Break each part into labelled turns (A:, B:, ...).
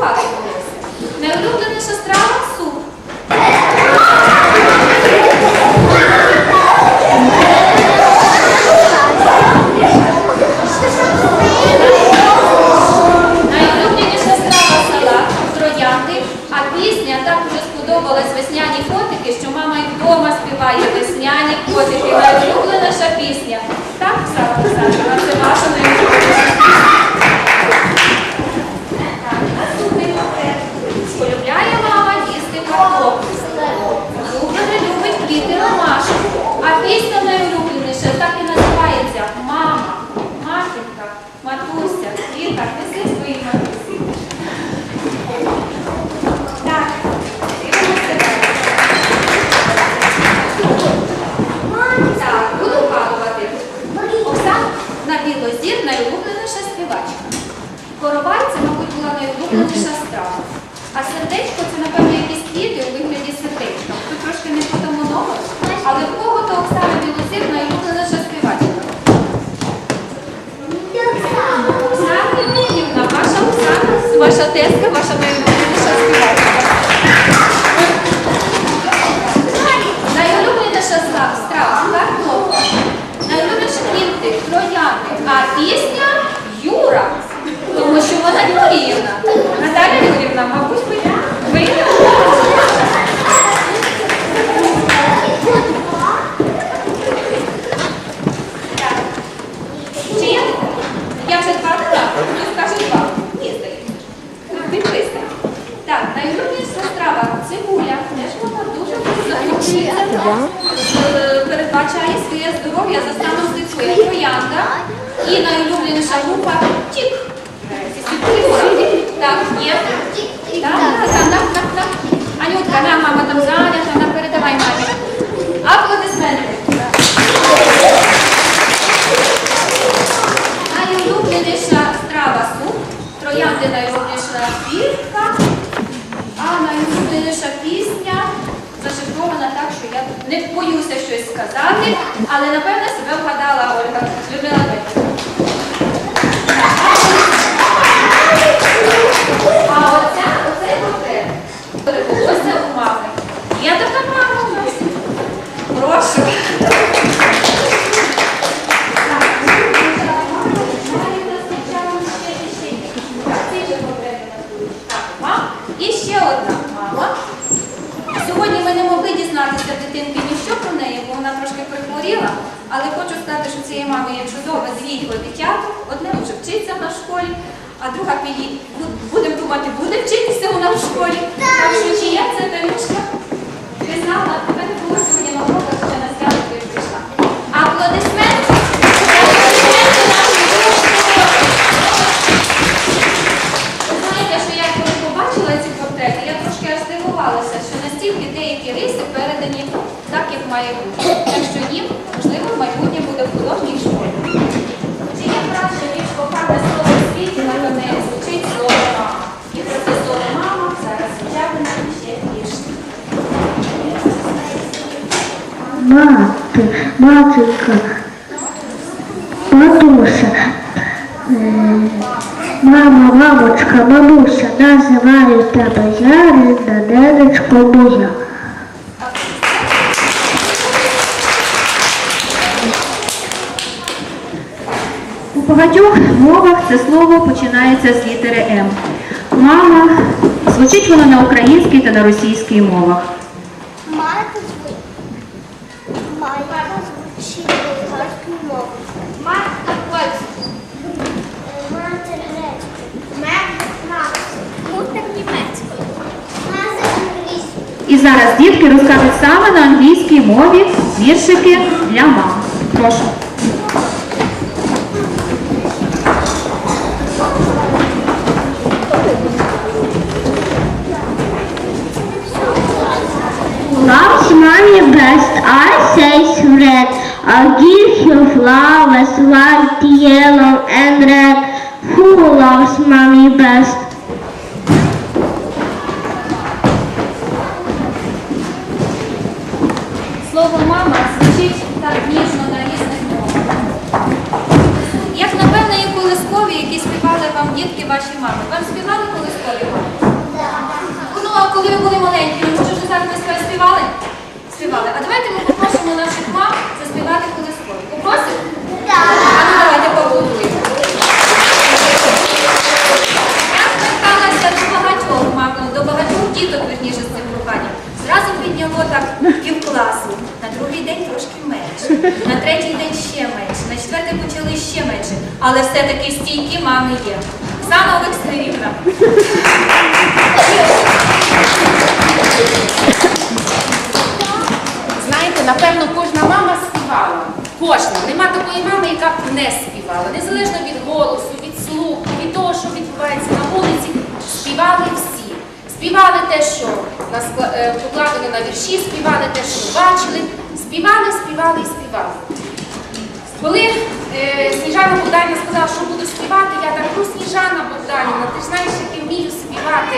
A: готували волосся. Найулюбленіша страва троянди. А пісня Юра. Тому що вона Юріївна. Наталя Юрівна, мабуть, ви. ви? Так. Чи є? Я вже два дала? Ну, скажи два. Ні, здається. Так, найулюбленіша страва цибуля. Теж вона дуже заключується. Е, Передбачає своє здоров'я за станом троянда. І найулюбленіша група тік. Так, є. Так, так, так. Анютка, на, мама там зайнята, на, передавай мамі. Аплодисменти. Найулюбленіша страва суп, троянди найулюбленіша пірка, а найулюбленіша пісня зашифрована так, що я не боюся щось сказати, але напевно себе вгадала Ольга Людмила Дмитрівна. А оця, оцей портрет перебулося у мами. Є така мама у нас? Прошу. І ще одна мама. Сьогодні ми не могли дізнатися в дитинки ніщо про неї, бо вона трошки прихворіла. Але хочу сказати, що цієї мами є чудове двійко дитяток. Одне вже вчиться в нас в школі, а друга піді, будемо думати, буде вчитися нас в школі. Так що чи я це Танюшка? Ти знала, тебе не було сьогодні на уроках, ще на свято ти прийшла. Аплодисменти. Аплодисменти нашій дошколі. Ви знаєте, що я коли побачила ці портрети, я трошки аж здивувалася, що настільки деякі риси передані так, як має бути. Так що їм, можливо, в майбутнє буде в художній школі. Чи є краще, ніж кохане слово в світі, напевне, звучить слово мама. І про це слово мама зараз звучатиме ще більше.
B: Мати, матінка, матуся, е, мама, мамочка, мамуся, називаю тебе Ярина, ненечко моя.
C: У багатьох мовах це слово починається з літери М. Мама звучить воно на українській та на російській мовах.
D: Мати звучить. Майка звучить болгарською мовою.
A: Матка польська.
D: Мати грецькою. Мати Мутер німецькою. Мати англійською.
C: І зараз дітки розкажуть саме на англійській мові віршики для мам. Прошу.
B: Loves mommy best, I say red. I'll give you flowers, white, yellow, and red. Who loves mommy best?
A: Слово мама звучить так ніжно на різних мовах. Як напевно і колискові, які співали вам дітки ваші мами? Вам співали колискові мами? Ну, а коли ви були маленькі, ви може вже зараз ми співали? Співали. А давайте ми попросимо наших мам заспівати колискові. Попросимо? А ну давайте поаплодуємо. Я зверталася до багатьох мам, до багатьох діток, верніше, з цим проханням. Зразу підняло так півкласу. На другий день трошки менше. На третій день ще менше. На четвертий почали ще менше. Але все-таки стійкі мами є. Оксана Олександрівна.
E: Напевно, кожна мама співала. Кожна. Нема такої мами, яка б не співала. Незалежно від голосу, від слуху, від того, що відбувається на вулиці, співали всі. Співали те, що е, покладено на вірші, співали те, що бачили, співали, співали і співали. Коли е, Сніжана Богданівна сказала, що буду співати, я так, ну Сніжана Богданівна, ти ж знаєш, як я вмію співати.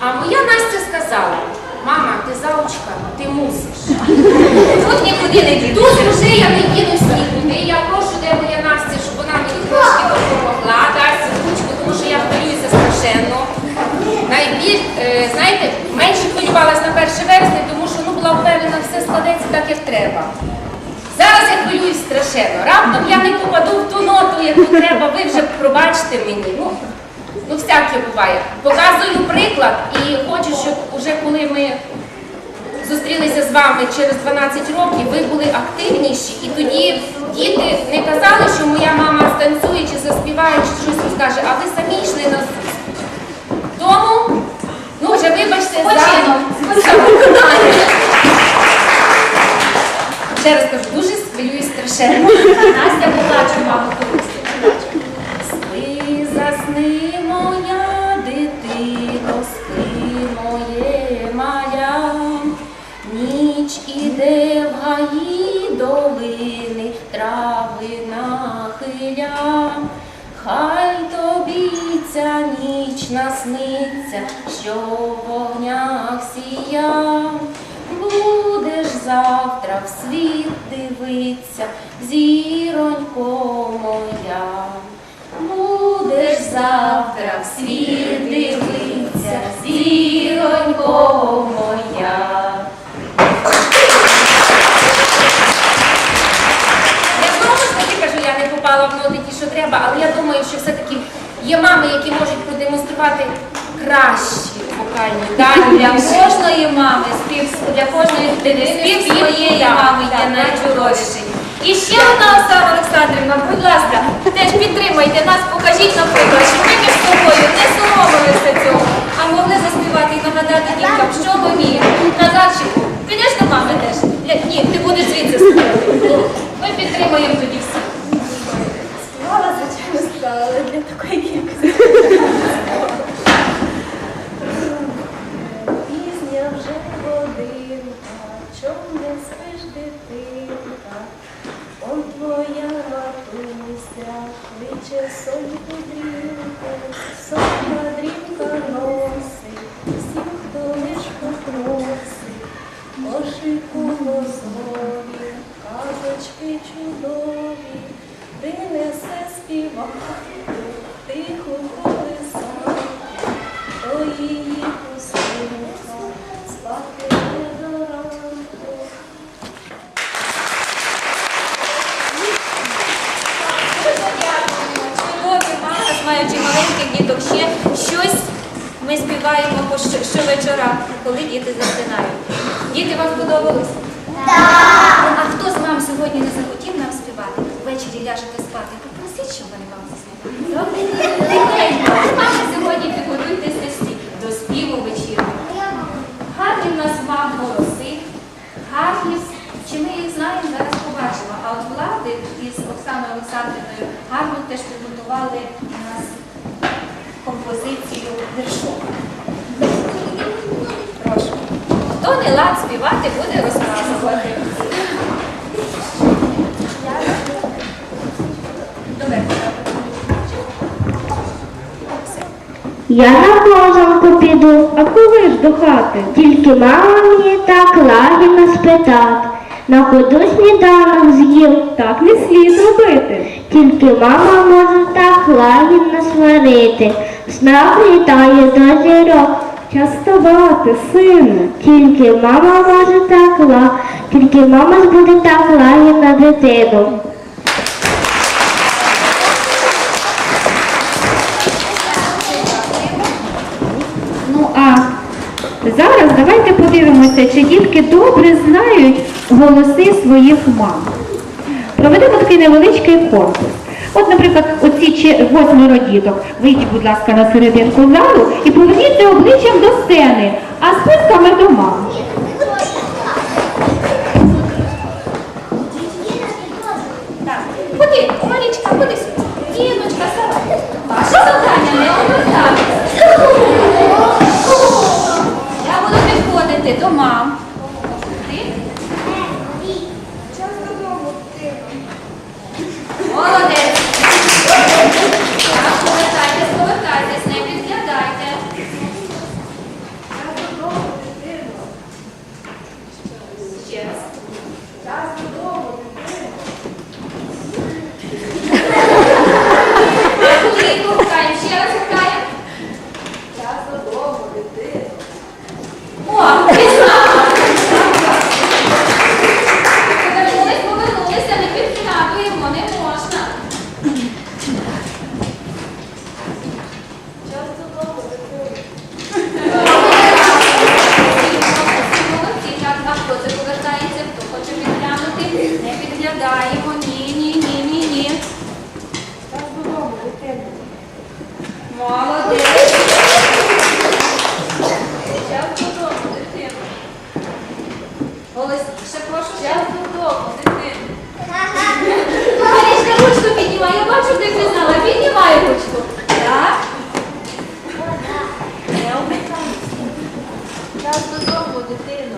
E: А моя Настя сказала, мама, ти заучка, ти мусиш.
A: Не діду.
E: Тут вже я не дінусь нікуди. Я прошу, де моя Настя, щоб вона мені трошки допомогла, дасть ручку, тому що я хвилююся страшенно. Найбільш, е, знаєте, менше хвилювалася на 1 вересня, тому що ну, була впевнена, все складеться так, як треба. Зараз я хвилююсь страшенно. Раптом я не попаду в ту ноту, яку треба, ви вже пробачте мені. Ну, ну всяке буває. Показую приклад і хочу, щоб уже коли ми зустрілися з вами через 12 років, ви були активніші, і тоді діти не казали, що моя мама станцює чи заспіває, чи щось скаже, а ви самі йшли на. Тому, ну вже вибачте. Ще раз кажу, дуже хвилююсь страшенно.
A: Настя поплаче маму колись.
E: Спи, засни, іде в гаї долини, трави нахиля. Хай тобі ця ніч насниться, що в вогнях сія. Будеш завтра в світ дивиться, зіронько моя. Будеш завтра в світ дивиться, зіронько моя. Я знову ж таки кажу, я не попала в ноти ті, що треба, але я думаю, що все-таки є мами, які можуть продемонструвати кращі вокальні дані.
A: Для кожної мами, спів, для кожної дитини, спів своєї мами є найчудовіший. І ще одна Оксана Олександрівна, будь ласка, теж підтримайте нас, покажіть, наприклад, що ми між собою не соромилися цього, а могли заспівати і нагадати діткам, що ми вміємо. Назарчику, підеш до мами теж? Ні, ти будеш звідси співати.
D: Несе співати, тиху колисати, то її пустинка, спати не до ранку.
A: Чудові мами, маючи маленьких діток, ще щось ми співаємо по щовечора, коли діти засинають. Діти вам сподобались? Так! А хто з мам сьогодні не захотів нам співати? Ввечері ляжете спати. Попросіть, щоб вони вам заспівали. Добре? Тихенько. Мами сьогодні підготуйтеся всі до співу вечірнього. Гарні в нас мам голоси, гарні. Чи ми їх знаємо, зараз побачимо. А от влади із Оксаною Олександрівною гарно теж підготували у нас композицію віршок. Прошу. Хто не лад співати, буде розказувати. Добре.
B: Я на козанку піду,
C: А коли ж до хати?
B: тільки мама мені так лагідно спитати. На ходу сніданок з'їв.
C: Так не слід робити.
B: Тільки мама може так лагідно сварити. Знак літає до зірок.
C: Частувати, сину.
B: Тільки мама може так ла, тільки мама буде так лагідно дитину.
C: Ну а зараз давайте подивимося, чи дітки добре знають голоси своїх мам. Проведемо такий невеличкий конкурс. От, наприклад, оці восьмеро діток. Вийдіть, будь ласка, на серединку залу і поверніться обличчям до сцени, а списками до мам.
A: Ходи, Марічка, ходи. Діночка, вставай. Ваше завдання не обертатися. Я буду підходити до мам. Ти? Молодець. Так, повертайтесь, повертайтесь, не підглядайте. Ще раз. Хвилинку гукаємо, ще раз гукаємо. О, пізнала. Повернулись, повернулися, не підглядуємо, не можна. Молодці, так, а хто це повертається, хто хоче підглянути? Не підглядаємо, ні, ні, ні, ні, ні. Молодець. Час додому, дитина. Голосніше, прошу. Час додому, дитина. Марічка, ручку піднімай. Я бачу, ти пізнала. Піднімай ручку. Так. Не обмикайся. Час додому, дитину.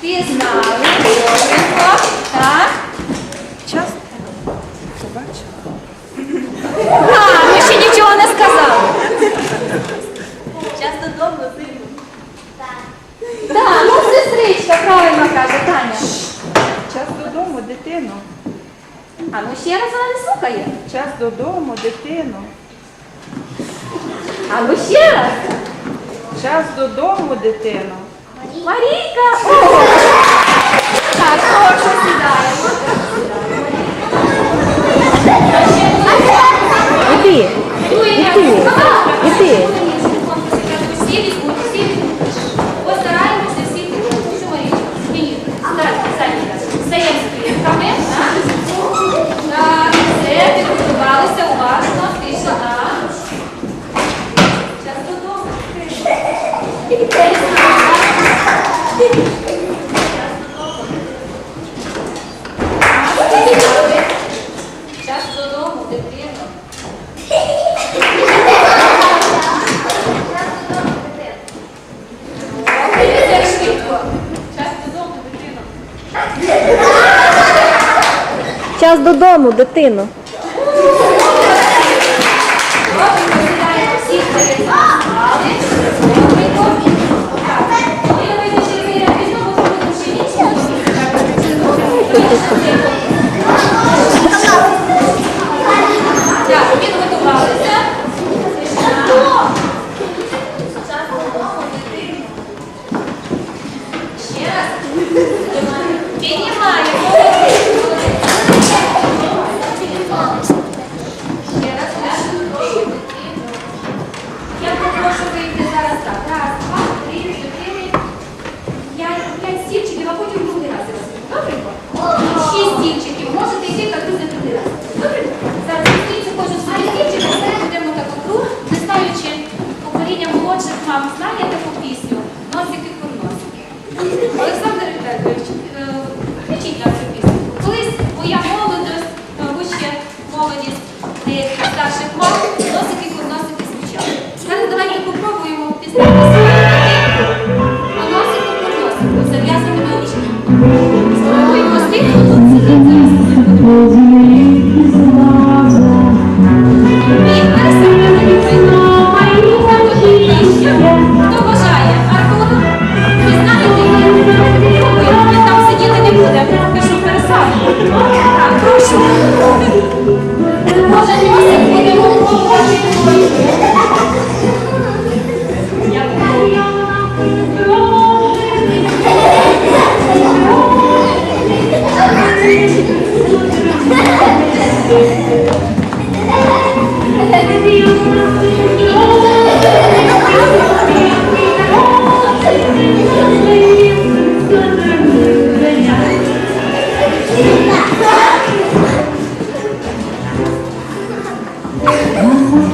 A: Пізнали. Добренько. Так. Час. А, ми ще нічого не сказали. Час додому, сину. Так, ну сестричка правильно каже Таня.
F: Час додому, дитино.
A: А ну ще раз вона не слухає.
F: Час додому, дитино.
A: А ну ще раз.
F: Час додому, дитино.
A: Марійка. О! Так, прошу сідаємо.
C: Іди.
A: Іди.
C: Іди.
A: Всі візьмуть, всі візьмуть. Постараємося всі візьмуть. Всю Марічку. Ні, старайте, самі. Стаємо з клітками. Так, все, підготувалися уважно. Тишина. Час додому. Час додому, дитино. Це швидко. Час додому, дитино.
G: Час додому, дитино.
A: Добренько сідаємо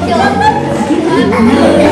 A: 就